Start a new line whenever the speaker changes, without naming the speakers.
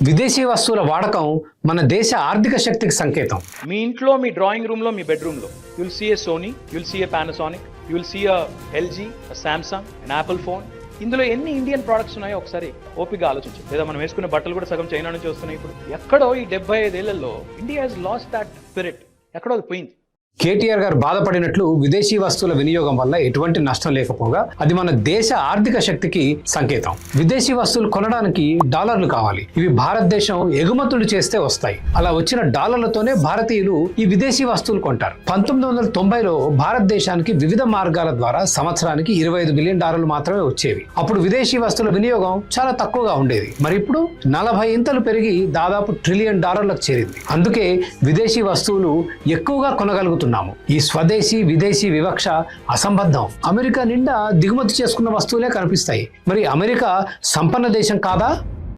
విదేశీ వస్తువుల వాడకం మన దేశ ఆర్థిక శక్తికి సంకేతం.
మీ ఇంట్లో మీ డ్రాయింగ్ రూమ్లో మీ బెడ్రూమ్లో you'll see a Sony you'll see a Panasonic you'll see LG Samsung and Apple phone ఇందులో ఎన్ని ఇండియన్ ప్రొడక్ట్స్ ఉన్నాయో ఒకసారి ఓపిక ఆలోచించు. లేదా మనం వేసుకునే బట్టలు కూడా సగం చైనా నుంచి వస్తున్నాయి ఇప్పుడు. ఎక్కడో ఈ డెబ్బై ఐదేళ్ళలో India has lost that spirit ఎక్కడో అది పోయింది.
కేటీఆర్ గారు బాధపడినట్లు విదేశీ వస్తువుల వినియోగం వల్ల ఎటువంటి నష్టం లేకపోగా అది మన దేశ ఆర్థిక శక్తికి సంకేతం. విదేశీ వస్తువులు కొనడానికి డాలర్లు కావాలి. ఇవి భారతదేశం ఎగుమతులు చేస్తే వస్తాయి. అలా వచ్చిన డాలర్లతోనే భారతీయులు ఈ విదేశీ వస్తువులు కొంటారు. పంతొమ్మిది వందల తొంభైలో భారతదేశానికి వివిధ మార్గాల ద్వారా సంవత్సరానికి ఇరవై ఐదు బిలియన్ డాలర్లు మాత్రమే వచ్చేవి. అప్పుడు విదేశీ వస్తువుల వినియోగం చాలా తక్కువగా ఉండేది. మరి ఇప్పుడు నలభై ఇంతలు పెరిగి దాదాపు ట్రిలియన్ డాలర్లకు చేరింది. అందుకే విదేశీ వస్తువులు ఎక్కువగా కొనగలుగుతున్నాము ఈ స్వదేశీ విదేశీ వివక్ష అసంబద్ధం. అమెరికా నిండా దిగుమతి చేసుకున్న వస్తువులే కనిపిస్తాయి. మరి అమెరికా సంపన్న దేశం కాదా?